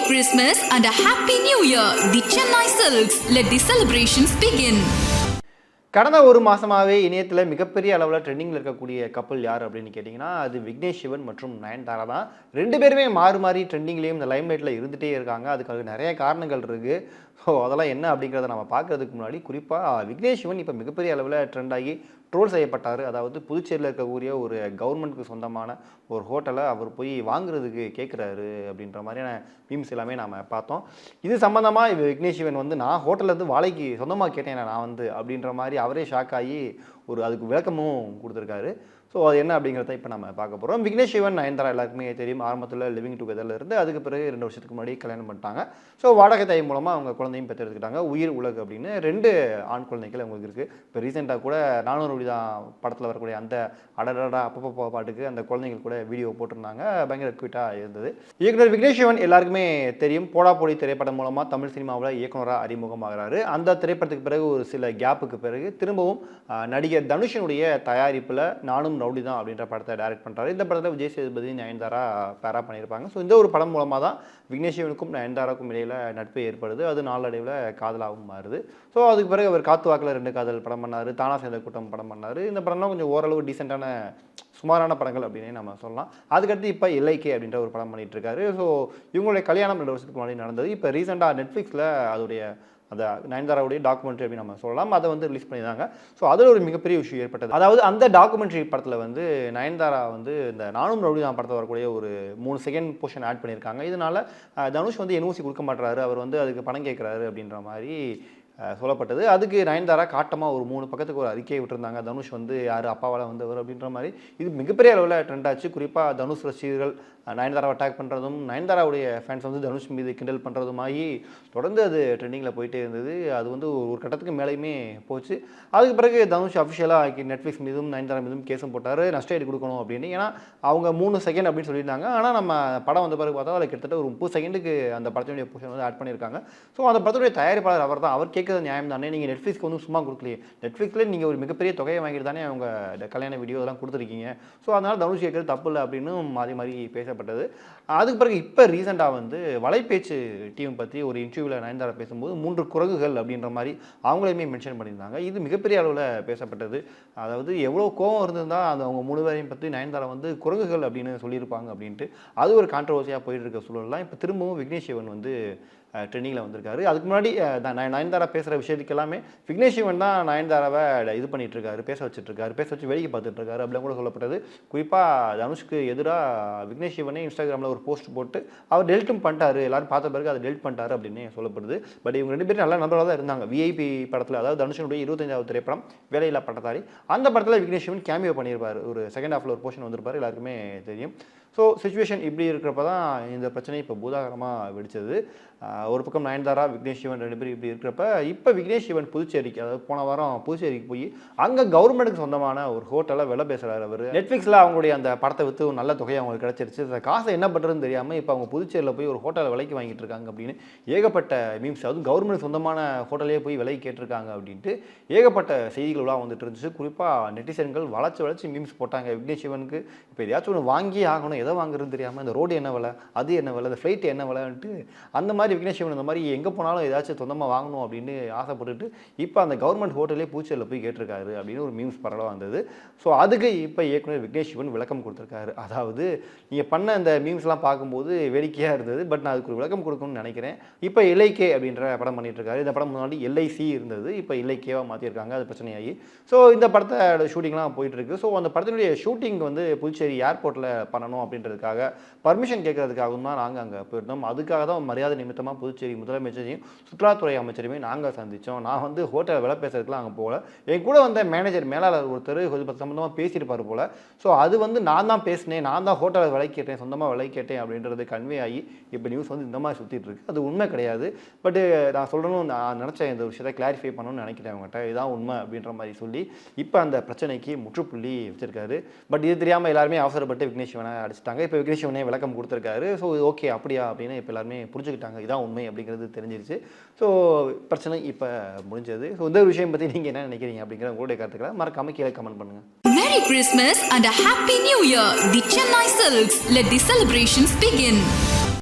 Christmas and a Happy New Year. The Chennai Silks. Let the celebrations begin. கடந்த ஒரு மாதமாகவே இணையத்தில் மிகப்பெரிய அளவில் ட்ரெண்டிங்கில் இருக்கக்கூடிய கப்பல் யார் அப்படின்னு கேட்டிங்கன்னா அது விக்னேஷ் சிவன் மற்றும் நயன்தாரா தான் ரெண்டு பேருமே மாறி மாறி ட்ரெண்டிங்லேயும் இந்த லைம்லைட்டில் இருந்துகிட்டே இருக்காங்க அதுக்கு நிறைய காரணங்கள் இருக்குது ஸோ அதெல்லாம் என்ன அப்படிங்கிறத நம்ம பார்க்கறதுக்கு முன்னாடி குறிப்பாக விக்னேஷ் சிவன் இப்போ மிகப்பெரிய அளவில் ட்ரெண்ட் ஆகி ட்ரோல் செய்யப்பட்டார். அதாவது புதுச்சேரியில் இருக்கக்கூடிய ஒரு கவர்மெண்ட்டுக்கு சொந்தமான ஒரு ஹோட்டலை அவர் போய் வாங்குறதுக்கு கேட்குறாரு அப்படின்ற மாதிரியான மீம்ஸ் எல்லாமே நாம் பார்த்தோம். இது சம்மந்தமாக விக்னேஷ் சிவன் வந்து நான் ஹோட்டலில் இருந்து வாழைக்கு சொந்தமாக கேட்டேன் நான் வந்து அப்படின்ற மாதிரி அவரே ஷாக் ஆகி ஒரு அதுக்கு விளக்கமும் கொடுத்துருக்காரு. ஸோ அது என்ன அப்படிங்கிறத இப்போ நம்ம பார்க்க போகிறோம் விக்னேஷ் சிவன் நயன்தாரா எல்லாருக்குமே தெரியும். ஆரம்பத்தில் லிவிங் டுகெதரில் இருந்து அதுக்கு பிறகு ரெண்டு வருஷத்துக்கு முன்னாடி கல்யாணம் பண்ணிட்டாங்க. ஸோ வாடகை தாய் மூலமாக அவங்க குழந்தையும் பெற்றெடுத்துக்கிட்டாங்க. உயிர் உலகு அப்படின்னு ரெண்டு ஆண் குழந்தைகள் அவங்களுக்கு இருக்குது இப்போ ரீசெண்டாக கூட நானூறு தான் படத்தில் வரக்கூடிய அந்த அடடடா அப்பப்போ பாட்டுக்கு அந்த குழந்தைகள் கூட வீடியோ போட்டிருந்தாங்க. பயங்கர க்யூட்டாக இருந்தது. இயக்குனர் விக்னேஷ் சிவன் எல்லாருக்குமே தெரியும். போடா போடி திரைப்படம் மூலமாக தமிழ் சினிமாவில் இயக்குனராக அறிமுகமாகிறாரு அந்த திரைப்படத்துக்கு பிறகு ஒரு சில கேப்புக்கு பிறகு திரும்பவும் நடிகர் தனுஷனுடைய தயாரிப்பில் நானும் ரவுடி தான் அப்படின்ற படத்தை டைரக்ட் பண்ணுறாரு இந்த படத்தில் விஜய் சேதுபதி நயன்தாரா பேரா பண்ணியிருப்பாங்க. ஸோ இந்த ஒரு படம் மூலமாக தான் விக்னேஷ்வனுக்கும் நயன்தாராக்கும் இடையில நட்பு ஏற்படுது. அது நாளடைவில் காதலாகவும் மாறுது. ஸோ அதுக்கு பிறகு அவர் காத்து வாக்கில் ரெண்டு காதல் படம் பண்ணார். தானா சேர்ந்த கூட்டம் படம் பண்ணார். இந்த படம்லாம் கொஞ்சம் ஓரளவு டீசெண்டான சுமாரான படங்கள் அப்படின்னே நம்ம சொல்லலாம். அதுக்கடுத்து இப்போ எல்ஐகே அப்படின்ற ஒரு படம் பண்ணிட்டு இருக்காரு. ஸோ இவங்களுடைய கல்யாணம் ரெண்டு வருஷத்துக்கு முன்னாடி நடந்தது. இப்போ ரீசெண்டாக நெட்ஃப்ளிக்ஸில் அதோடைய அந்த நயன்தாராவுடைய டாக்குமெண்ட்ரி அப்படின்னு நம்ம சொல்லலாம். அதை வந்து ரிலீஸ் பண்ணியிருந்தாங்க. ஸோ அதில் ஒரு மிகப்பெரிய விஷயம் ஏற்பட்டது. அதாவது அந்த டாக்குமெண்ட்ரி படத்தில் வந்து நயன்தாரா வந்து இந்த நானும் ரவுடி தான் படத்தில் வரக்கூடிய ஒரு மூணு செகண்ட் போர்ஷன் ஆட் பண்ணியிருக்காங்க. இதனால தனுஷ் வந்து என்ஓசி கொடுக்க மாட்டுறாரு அவர் வந்து அதுக்கு பணம் கேட்குறாரு அப்படின்ற மாதிரி சொல்லப்பட்டது. அதுக்கு நயன்தாரா காட்டமாக ஒரு மூணு பக்கத்துக்கு ஒரு அறிக்கையை விட்டுருந்தாங்க. தனுஷ் வந்து யார் அப்பாவால் வந்தவர் அப்படின்ற மாதிரி. இது மிகப்பெரிய அளவில் ட்ரெண்ட் ஆச்சு. குறிப்பாக தனுஷ் ரசிகர்கள் நயன்தாராவை அட்டாக் பண்ணுறதும் நயன்தாராவுடைய ஃபேன்ஸ் வந்து தனுஷ் மீது கிண்டல் பண்ணுறதுமாகி தொடர்ந்து அது ட்ரெண்டிங்கில் போயிட்டே இருந்தது. அது வந்து ஒரு கட்டத்துக்கு மேலேயுமே போச்சு. அதுக்கு பிறகு தனுஷ் அஃபிஷியலாக நெட்ஃப்ளிக்ஸ் மீதும் நயன்தாரா மீதும் கேஸும் போட்டார். நஷ்ட ஈடு கொடுக்கணும் அப்படின்னு. ஏன்னா அவங்க மூணு செகண்ட் அப்படின்னு சொல்லியிருந்தாங்க. ஆனால் நம்ம படம் வந்த பிறகு பார்த்தா அதில் கிட்டத்தட்ட ஒரு முப்பது செகண்டுக்கு அந்த படத்தினுடைய போர்ஷன் வந்து ஆட் பண்ணியிருக்காங்க. ஸோ அந்த படத்துடைய தயாரிப்பாளர் அவர் தான் அவர் கேட்கறது நியாயம் தானே? நீங்கள் நெட்ஃப்ளிக்ஸ்க்கு வந்து சும்மா கொடுக்கலையே. நெட்ஃப்ளிக்ஸில் நீங்கள் ஒரு மிகப்பெரிய தொகையை வாங்கிட்டு தானே அவங்க கல்யாண வீடியோ இதெல்லாம் கொடுத்துருக்கீங்க. ஸோ அதனால் தனுஷ் கேட்கறது தப்பு இல்லை அப்படின்னு மாறி மாறி பேசப்பட்டது. அதுக்கு பிறகு இப்போ ரீசெண்டாக வந்து வலைப்பேச்சு டீம் பற்றி ஒரு இன்டர்வியூவில் நயன்தாரா பேசும்போது மூன்று குரங்குகள் அப்படின்ற மாதிரி அவங்களையுமே மென்ஷன் பண்ணியிருந்தாங்க. இது மிகப்பெரிய அளவில் பேசப்பட்டது. அதாவது எவ்வளோ கோவம் இருந்திருந்தால் அந்த அவங்க மூணு பேரையும் பற்றி நயன்தாரா வந்து குரங்குகள் அப்படின்னு சொல்லியிருப்பாங்க அப்படின்ட்டு. அது ஒரு கான்ட்ரவர்சியாக போயிட்டு இருக்க சூழல்லாம் இப்போ திரும்பவும் விக்னேஷ் சிவன் வந்து ட்ரெண்டிங்கில் வந்திருக்காரு. அதுக்கு முன்னாடி நயன்தாரா பேசுகிற விஷயத்துக்கு எல்லாமே விக்னேஷ் சிவன் தான் நயன்தாராவை இது பண்ணிட்டு இருக்காரு பேச வச்சுட்ருக்காரு பேச வச்சு வேடிக்கை பார்த்துட்டு இருக்காரு அப்படின்னு கூட சொல்லப்பட்டது. குறிப்பாக தனுஷ்க்கு எதிராக விக்னேஷ் சிவனே இன்ஸ்டாகிராமில் ஒரு போஸ்ட் போட்டு அவர் டெலிட்டும் பண்ணிட்டாரு. எல்லாரும் பார்த்த பிறகு அதை டெலிட் பண்ணிட்டாரு அப்படின்னு சொல்லப்படுது. பட் இவங்க ரெண்டு பேரும் நல்ல நண்பர்களாக தான் இருந்தாங்க. விஐபி படத்தில் அதாவது தனுஷனுடைய இருபத்தஞ்சாவது திரைப்படம் வேலையில்லா பட்டதாரி அந்த படத்தில் விக்னேஷ் சிவன் கேமியோ பண்ணியிருப்பார் ஒரு செகண்ட் ஹாஃபில் ஒரு போர்ஷன் வந்திருப்பார். எல்லாருக்குமே தெரியும். ஸோ சுச்சுவேஷன் இப்படி இருக்கிறப்ப தான் இந்த பிரச்சனை இப்போ பூதாகரமாக வெடிச்சது. ஒரு பக்கம் நயன்தாரா விக்னேஷ் சிவன் ரெண்டு பேரும் இப்படி இருக்கிறப்ப இப்போ விக்னேஷ் சிவன் புதுச்சேரிக்கு அதாவது போன வாரம் புதுச்சேரிக்கு போய் அங்கே கவர்மெண்ட்டுக்கு சொந்தமான ஒரு ஹோட்டலில் விலை பேசுகிறார் அவர். நெட்ஃப்ளிக்ஸில் அவங்களுடைய அந்த படத்தை விற்று ஒரு நல்ல தொகை அவங்களுக்கு கிடச்சிருச்சு. அந்த காசை என்ன பண்ணுறதுன்னு தெரியாமல் இப்போ அவங்க புதுச்சேரியில் போய் ஒரு ஹோட்டலில் விலைக்கு வாங்கிட்டு இருக்காங்க அப்படின்னு ஏகப்பட்ட மீம்ஸ் அதுவும் கவர்மெண்ட் சொந்தமான ஹோட்டலே போய் விலைக்கு கேட்டிருக்காங்க அப்படின்ட்டு ஏகப்பட்ட செய்திகள் வந்துட்டு இருந்துச்சு. குறிப்பாக நெட்டிசன்கள் வளச்சு வளச்சு மீம்ஸ் போட்டாங்க விக்னேஷ் சிவனுக்கு இப்போ எதையாச்சும் ஒன்று வாங்கி ஆகணும் எதை வாங்குறதுன்னு தெரியாமல் இந்த ரோடு என்ன விலை அது என்ன விலை இந்த ஃப்ளைட் என்ன விலைன்ட்டு அந்த மாதிரி விக்னேஷ் சிவன் இந்த மாதிரி எங்கே போனாலும் ஏதாச்சும் சொந்தமாக வாங்கணும் அப்படின்னு ஆசைப்பட்டுட்டு இப்போ அந்த கவர்மெண்ட் ஹோட்டலே பூச்சேரியில் போய் கேட்டிருக்காரு அப்படின்னு ஒரு மீம்ஸ் பரவலாக வந்தது. ஸோ அதுக்கு இப்போ இயக்குனர் விக்னேஷ் சிவன் விளக்கம் கொடுத்துருக்காரு. அதாவது நீங்கள் பண்ண இந்த மீம்ஸ்லாம் பார்க்கும்போது வேடிக்கையாக இருந்தது பட் நான் அதுக்கு ஒரு விளக்கம் கொடுக்கணும்னு நினைக்கிறேன். இப்போ எல்ஐகே அப்படின்ற படம் பண்ணிட்டு இருக்காரு இந்த படம் முன்னாடி எல்ஐசி இருந்தது இப்போ இலைக்கேவாக மாற்றிருக்காங்க அது பிரச்சனையாகி. ஸோ இந்த படத்தோட ஷூட்டிங்லாம் போயிட்டு இருக்கு ஸோ அந்த படத்தினுடைய ஷூட்டிங் வந்து புதுச்சேரி ஏர்போர்ட்டில் பண்ணணும் அப்படின்றதுக்காக பர்மிஷன் கேட்கறதுக்காகவும் தான் நாங்கள் அங்கே போயிருந்தோம். அதுக்காக தான் மரியாதை நிமித்தமாக புதுச்சேரி முதலமைச்சரையும் சுற்றுலாத்துறை அமைச்சரையுமே நாங்கள் சந்தித்தோம் நான் வந்து ஹோட்டல் விலை பேசுறதுக்குலாம் அங்கே போகல. என் கூட வந்த மேனேஜர் மேலாளர் ஒருத்தர் கொஞ்சம் சம்மந்தமாக பேசியிருப்பார் போல். ஸோ அது வந்து நான் தான் பேசினேன். நான் தான் ஹோட்டலில் விலை கேட்டேன் சொந்தமாக விலை கேட்டேன் அப்படின்றது கன்வே ஆகி இப்போ நியூஸ் வந்து இந்த மாதிரி சுற்றிட்டு இருக்கு. அது உண்மை கிடையாது. பட்டு நான் சொல்லணும் நான் நினச்சேன் இந்த விஷயத்தை கிளாரிஃபை பண்ணணும்னு நினைக்கிறேன் அவங்ககிட்ட. இதான் உண்மை அப்படின்ற மாதிரி சொல்லி இப்போ அந்த பிரச்சனைக்கு முற்றுப்புள்ளி வச்சிருக்காரு. பட் இது தெரியாமல் எல்லாருமே அவசரப்பட்டு விக்னேஷ் சிவனை ஆரம்பிச்சிட்டாங்க. இப்போ விக்னேஷ் உடனே விளக்கம் கொடுத்துருக்காரு. ஸோ ஓகே அப்படியா? அப்படின்னு இப்போ எல்லாருமே புரிஞ்சுக்கிட்டாங்க. இதான் உண்மை அப்படிங்கிறது தெரிஞ்சிருச்சு. ஸோ பிரச்சனை இப்போ முடிஞ்சது. ஸோ இந்த ஒரு விஷயம் பற்றி நீங்கள் என்ன நினைக்கிறீங்க அப்படிங்கிற உங்களுடைய கருத்துக்களை மறக்காம கீழே கமெண்ட் பண்ணுங்கள் Merry Christmas and a Happy New Year. The Chennai Silks. Let the celebrations begin.